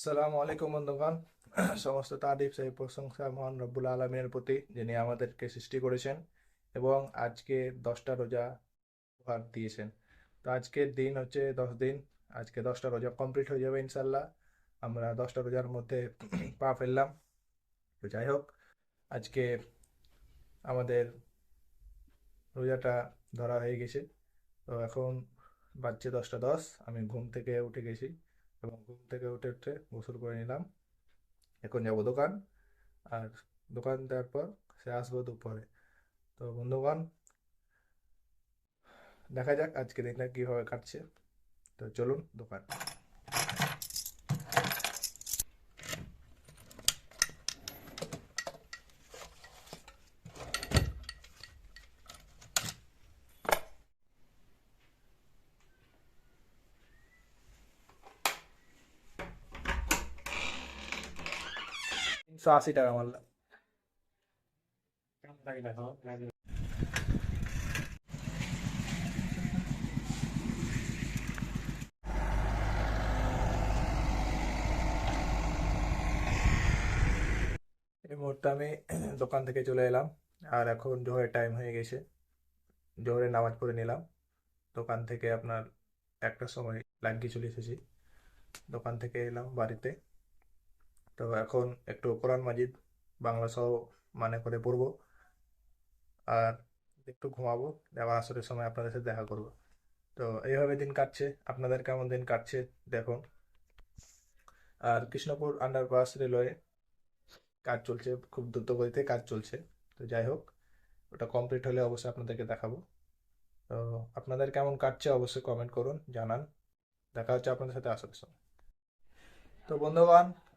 আসসালামু আলাইকুম বন্ধুগণ। সমস্ত তারিফ, সেই প্রশংসা মহান রব্বুল আলমিনের প্রতি যিনি আমাদেরকে সৃষ্টি করেছেন এবং আজকে দশটা রোজা উপহার দিয়েছেন। তো আজকের দিন হচ্ছে দশ দিন। আজকে দশটা রোজা কমপ্লিট হয়ে যাবে ইনশাল্লাহ আমরা দশটা রোজার মধ্যে পা ফেললাম। তো যাই হোক, আজকে আমাদের রোজাটা ধরা হয়ে গেছে। তো এখন বাজছে দশটা দশ। আমি ঘুম থেকে উঠে গেছি। এবং ঘুম থেকে উঠে উঠে গোসল করে নিলাম। এখন যাব দোকান। আর দোকান দেওয়ার পর সে আসব দুপুরে। তো বন্ধুগণ, দেখা যাক আজকে দিনটা কীভাবে কাটছে। তো চলুন দোকান। তিনশো আশি টাকা মারলাম। এই মুহূর্তে আমি দোকান থেকে চলে এলাম, আর এখন জোহরের টাইম হয়ে গেছে। জোহরের নামাজ পড়ে নিলাম। দোকান থেকে আপনার একটার সময় লাগিয়ে চলে এসেছি। দোকান থেকে এলাম বাড়িতে। তো এখন একটু কোরআন মাজিদ, বাংলা সহ মানে করে পড়ব আর একটু ঘুমাবো। আবার আসরের সময় আপনাদের সাথে দেখা করব। তো এইভাবে দিন কাটছে। আপনাদের কেমন দিন কাটছে দেখুন। আর কৃষ্ণপুর আন্ডারপাস রেলওয়ে কাজ চলছে, খুব দ্রুত গতিতে কাজ চলছে। তো যাই হোক, ওটা কমপ্লিট হলে অবশ্যই আপনাদেরকে দেখাবো। তো আপনাদের কেমন কাটছে অবশ্যই কমেন্ট করুন, জানান। দেখা হচ্ছে আপনাদের সাথে আসার সময়। তো বন্ধুগণ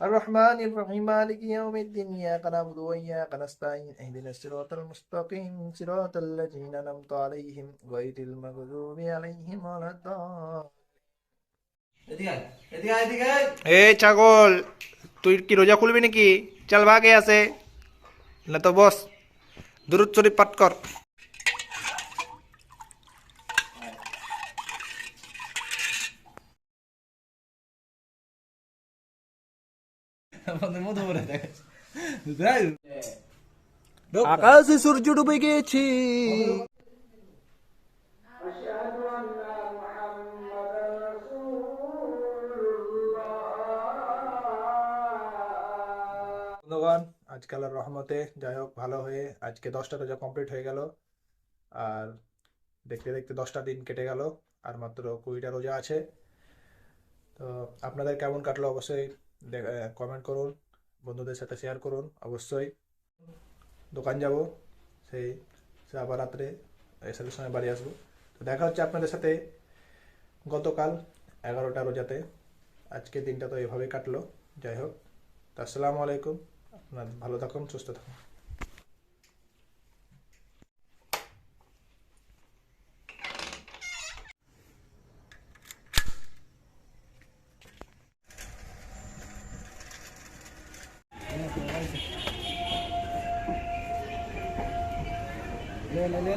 الرحمن الرحيم مالك يوم الدين إياك نعبد وإياك نستعين اهدنا الصراط المستقيم صراط الذين أنعمت عليهم غير المغضوب عليهم ولا الضالين এদিকে আয়, এদিকে আয়, এদিকে আয়। এ ছাগল তুই কি রোজা খুলবি নাকি চল ভাগে আছে না তো বস দুরুদ শরীফ পাঠ কর আমাদের মতো করে দেখাচ্ছে। তাই? আকাশে সূর্য ডুবে গেছে বন্ধুগণ আজকালের রহমতে যাই হোক ভালো হয়ে আজকে দশটা রোজা কমপ্লিট হয়ে গেল আর দেখতে দেখতে দশটা দিন কেটে গেল আর মাত্র কুড়িটা রোজা আছে তো আপনাদের কেমন কাটলো অবশ্যই কমেন্ট করুন, বন্ধুদের সাথে শেয়ার করুন, অবশ্যই। দোকান যাব, সেই আবার রাত্রে এসের সময় বাড়ি আসব। তো দেখা হচ্ছে আপনাদের সাথে গতকাল এগারোটা রোজাতে। আজকে দিনটা তো এভাবেই কাটলো। যাই হোক, তো আসসালামু আলাইকুম। আপনার ভালো থাকুন, সুস্থ থাকুন। ले ले ले